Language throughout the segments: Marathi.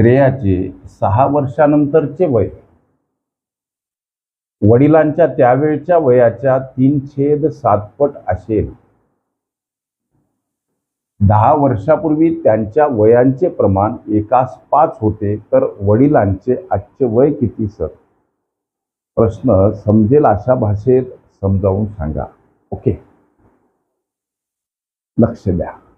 श्रेयाचे सहा वर्षानंतरचे वय. वडिलांच्या त्यावेळच्या वयाच्या तीन छेद सातपट असेल. दहा वर्षापूर्वी त्यांच्या वयांचे प्रमाण एकास पाच होते तर वडिलांचे आजचे वय किती सर? प्रश्न समजेल अशा भाषेत समजावून सांगा. ओके. लक्ष द्या.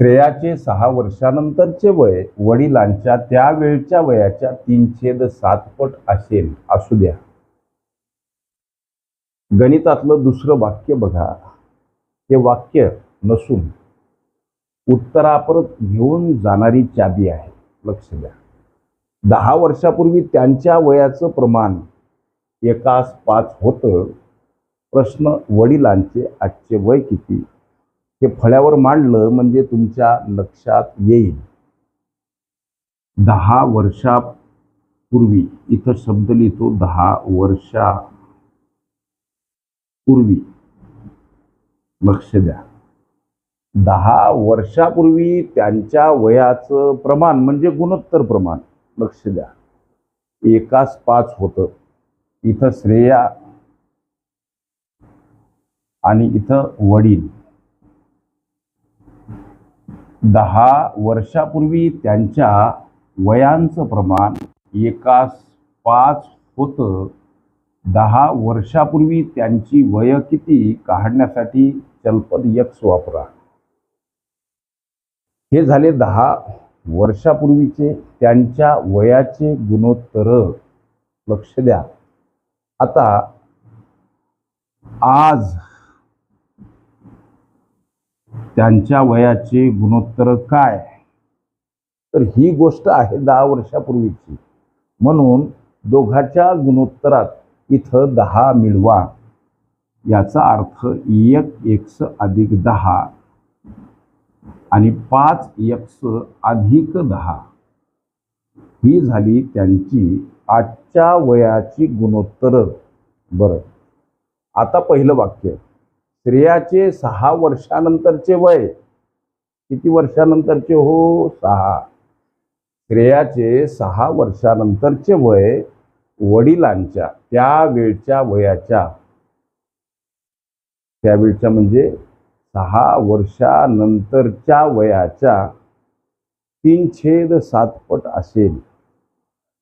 श्रेयाचे सहा वर्षानंतरचे वय वडिलांच्या त्यावेळच्या वयाच्या तीन छेद सात पट असेल असू द्या. गणितातलं दुसरं वाक्य बघा. हे वाक्य नसून उत्तरापरत घेऊन जाणारी चाबी आहे. लक्ष द्या. दहा वर्षापूर्वी त्यांच्या वयाचं प्रमाण एकास पाच होतं. प्रश्न वडिलांचे आजचे वय किती? हे फळ्यावर मांडलं म्हणजे तुमच्या लक्षात येईल. दहा वर्षापूर्वी इथं शब्द लिहितो दहा वर्षापूर्वी. लक्ष द्या. दहा वर्षापूर्वी त्यांच्या वयाचं प्रमाण म्हणजे गुणोत्तर प्रमाण. लक्ष द्या. एकाच पाच होतं. इथं श्रेया आणि इथं वडील. दहा वर्षापूर्वी त्यांच्या वयांचं प्रमाण एकास पाच होतं. दहा वर्षापूर्वी त्यांची वय किती काढण्यासाठी चलपद यक्स वापरा. हे झाले दहा वर्षापूर्वीचे त्यांच्या वयाचे गुणोत्तर. लक्ष द्या. आता आज त्यांच्या वयाचे गुणोत्तर काय? तर ही गोष्ट आहे दहा वर्षापूर्वीची. म्हणून दोघाच्या गुणोत्तरात इथं दहा मिळवा. याचा अर्थ एक एक्स अधिक दहा आणि पाच एक्स अधिक दहा. ही झाली त्यांची आजच्या वयाची गुणोत्तर. बरं. आता पहिलं वाक्य. स्त्रियाचे सहा वर्षानंतरचे वय. किती वर्षानंतरचे हो? सहा. स्त्रियाचे सहा वर्षानंतरचे वय वडिलांच्या त्यावेळच्या वयाच्या. त्यावेळच्या म्हणजे सहा वर्षानंतरच्या वयाच्या तीन छेद सातपट असेल.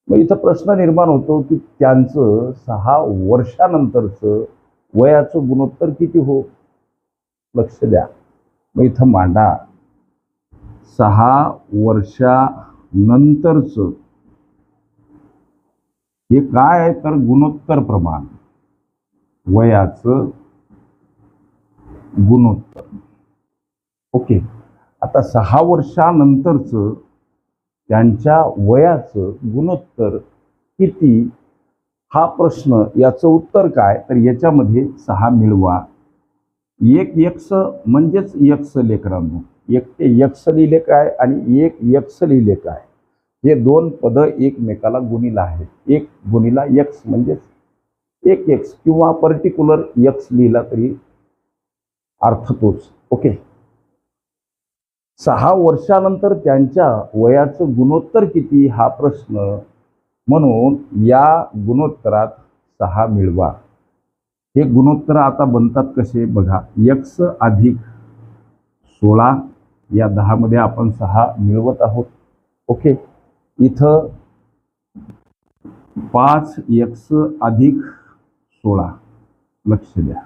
मग इथं प्रश्न निर्माण होतो की त्यांचं सहा वर्षानंतरचं वयाचं गुणोत्तर किती हो? लक्ष द्या. मग इथं मांडा. सहा वर्षानंतरचं. हे काय आहे? तर गुणोत्तर प्रमाण. वयाचं गुणोत्तर. ओके. आता सहा वर्षानंतरचं त्यांच्या वयाचं गुणोत्तर किती? हा प्रश्न याचं उत्तर काय? तर याच्यामध्ये सहा मिळवा. एक यक्ष म्हणजेच यक्ष लेकरांनो. एक ते यक्ष लिहिले काय आणि एक यक्स लिहिले काय? हे दोन पदं एकमेकाला गुणीला आहेत. एक गुणीला यक्स म्हणजेच एक एक्स किंवा पर्टिक्युलर यक्स लिहिला तरी अर्थ तोच. ओके? सहा वर्षानंतर त्यांच्या वयाचं गुणोत्तर किती? हा प्रश्न म्हणून या गुणोत्तरात सहा मिळवा. हे गुणोत्तर आता बनतात कसे? बघा यक्ष अधिक सोळा या दहामध्ये आपण सहा मिळवत आहोत. ओके? इथं पाच यक्ष अधिक सोळा. लक्ष द्या.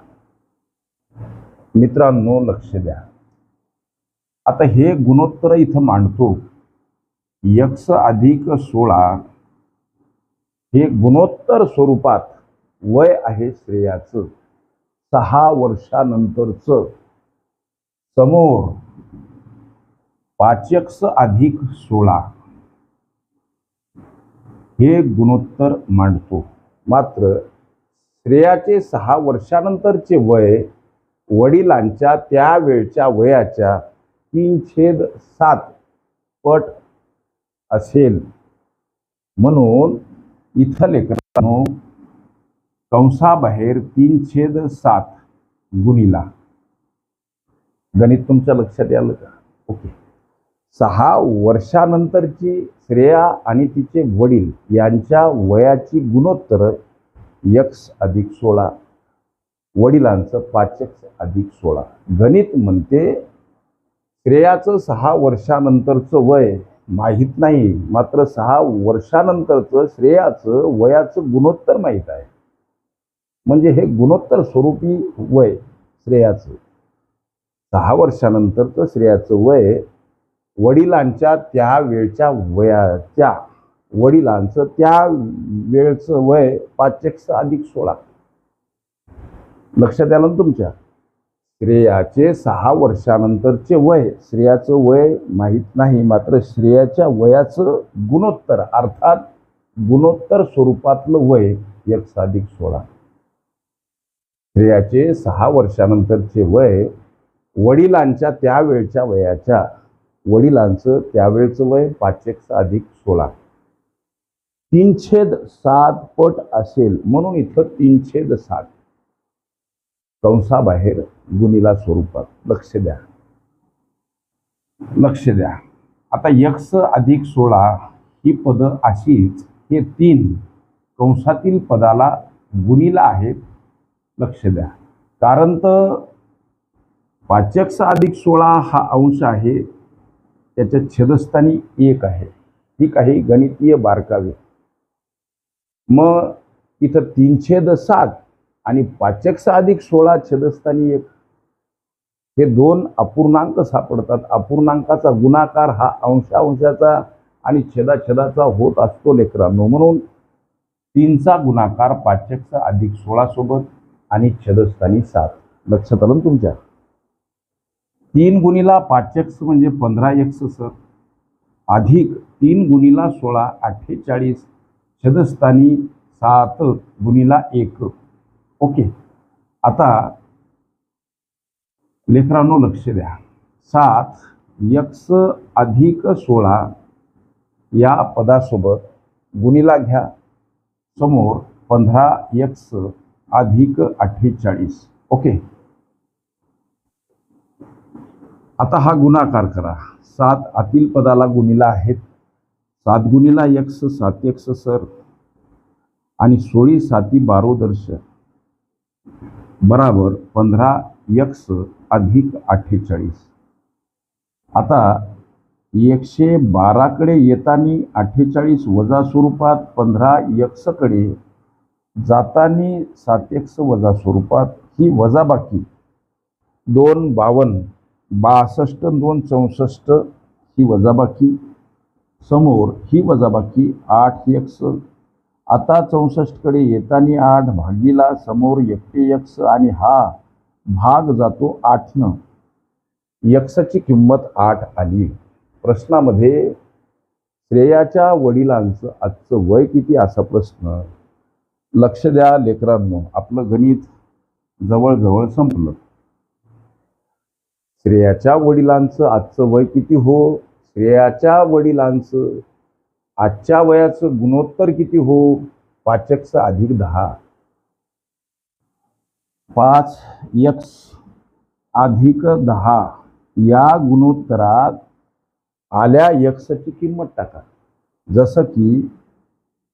मित्रांनो लक्ष द्या. आता हे गुणोत्तर इथं मांडतो. यक्ष अधिक सोळा हे गुणोत्तर स्वरूपात वय आहे श्रेयाचं. सहा वर्षानंतरचं. समोर. पाचक्स अधिक सोळा. हे गुणोत्तर मांडतो. मात्र श्रेयाचे सहा वर्षानंतरचे वय वडिलांच्या त्यावेळच्या वयाच्या तीन छेद सात पट असेल. म्हणून इथं लेकरांनो कंसाबाहेर तीन छेद सात गुणीला. गणित तुमच्या लक्षात आलं का? ओके. सहा वर्षानंतरची श्रेया आणि तिचे वडील यांच्या वयाची गुणोत्तर यक्ष अधिक सोळा वडिलांचं पाच अधिक सोळा. गणित म्हणते श्रेयाचं सहा वर्षानंतरचं वय माहीत नाही. मात्र सहा वर्षानंतरचं श्रेयाचं वयाचं गुणोत्तर माहीत आहे. म्हणजे हे गुणोत्तर स्वरूपी वय श्रेयाचं. सहा वर्षानंतरचं श्रेयाचं वय वडिलांच्या त्या वेळच्या वयाच्या वडिलांचं त्या वेळचं वय पाच अधिक सोळा. लक्षात आलं ना तुमच्या? श्रेयाचे सहा वर्षानंतरचे वय. श्रेयाचं वय माहीत नाही मात्र श्रेयाच्या वयाचं गुणोत्तर अर्थात गुणोत्तर स्वरूपातलं वय एक साधिक सोळा. श्रेयाचे सहा वर्षानंतरचे वय वडिलांच्या त्यावेळच्या वयाच्या वडिलांचं त्यावेळचं वय पाच एक अधिक सोळा. तीनछेद सात पट असेल म्हणून इथं तीनछेद सात. कंसाबाहेर गुणीला स्वरूपात. लक्ष द्या. लक्ष द्या. आता यक्ष अधिक सोळा ही पदं अशीच हे तीन कंसातील पदाला गुणीला आहेत. लक्ष द्या. कारण तर पाचक्ष अधिक सोळा हा अंश आहे. त्याच्या छेदस्थानी एक आहे. ही काही गणितीय बारकावे. मग इथं तीनशेद सात आणि पाचक्स अधिक सोळा छेदस्थानी एक. हे दोन अपूर्णांक सापडतात. अपूर्णांकाचा गुणाकार हा अंशांशाचा आणि छेदाछेदाचा होत असतो लेकरांनो. म्हणून तीनचा गुणाकार पाचकचा अधिक सोळा सोबत आणि छेदस्थानी सात. लक्षात आलं तुमच्या? तीन गुणीला पाचक्स म्हणजे पंधरा एक्स सर. अधिक तीन गुणीला सोळा अठ्ठेचाळीस. छेदस्थानी सात गुणीला एक. ओके. आता लेकरांनो लक्ष द्या. सात यक्स अधिक सोळा या पदासोबत गुणीला घ्या. समोर पंधरा यक्स अधिक अठ्ठेचाळीस. ओके. आता हा गुणाकार करा. सात आतील पदाला गुणीला आहेत. सात गुणीला यक्स सात यक्स सर. आणि सोळी साती बारोदर्श बराबर पंधरा यक्स अधिक अठ्ठेचाळीस. आता एकशे बाराकडे येताना अठ्ठेचाळीस वजा स्वरूपात पंधरा यक्सकडे जाताना सात यक्स वजा स्वरूपात ही वजाबाकी दोन बावन्न बासष्ट दोन चौसष्ट ही वजाबाकी समोर ही वजाबाकी आठ यक्स आता चौसष्टकडे येतानी आठ भागीला समोर एकटे यक्ष आणि हा भाग जातो आठनं. यक्षाची किंमत आठ आली. प्रश्नामध्ये श्रेयाच्या वडिलांचं आजचं वय किती असा प्रश्न? लक्ष द्या लेकरांनो आपलं गणित जवळजवळ संपलं. श्रेयाच्या वडिलांचं आजचं वय किती हो? श्रेयाच्या वडिलांचं आजच्या वयाचं गुणोत्तर किती हो? पाचकचं अधिक दहा. पाच यक्स अधिक दहा. या गुणोत्तरात आल्या यक्सची किंमत टाका. जसं की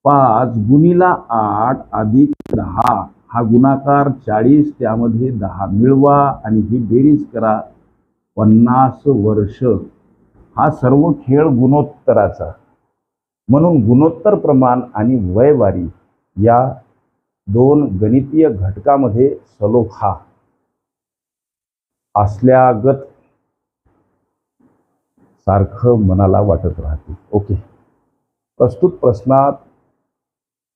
पाच गुणीला आठ अधिक दहा. हा गुणाकार चाळीस त्यामध्ये दहा मिळवा आणि ही बेरीज करा. पन्नास वर्ष. हा सर्व खेळ गुणोत्तराचा. म्हणून गुणोत्तर प्रमाण आणि वयवारी या दोन गणितीय घटकामध्ये सलोखा असल्यागत सारखं मनाला वाटत राहते. ओके. प्रस्तुत प्रश्नात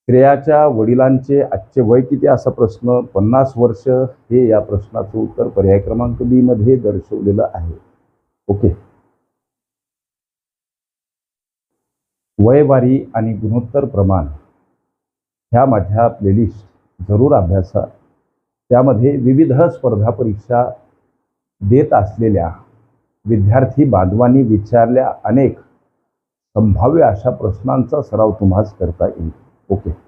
श्रेयाच्या वडिलांचे आजचे वय किती असा प्रश्न पन्नास वर्ष हे या प्रश्नाचं उत्तर पर्याय क्रमांक बी मध्ये दर्शवलेलं आहे. ओके. वयवारी आणि गुणोत्तर प्रमाण ह्या माझ्या प्लेलिस्ट जरूर अभ्यासा. त्यामध्ये विविध स्पर्धा परीक्षा देत असलेल्या विद्यार्थी बांधवांनी विचारल्या अनेक संभाव्य अशा प्रश्नांचा सराव तुम्हाच करता येईल. ओके.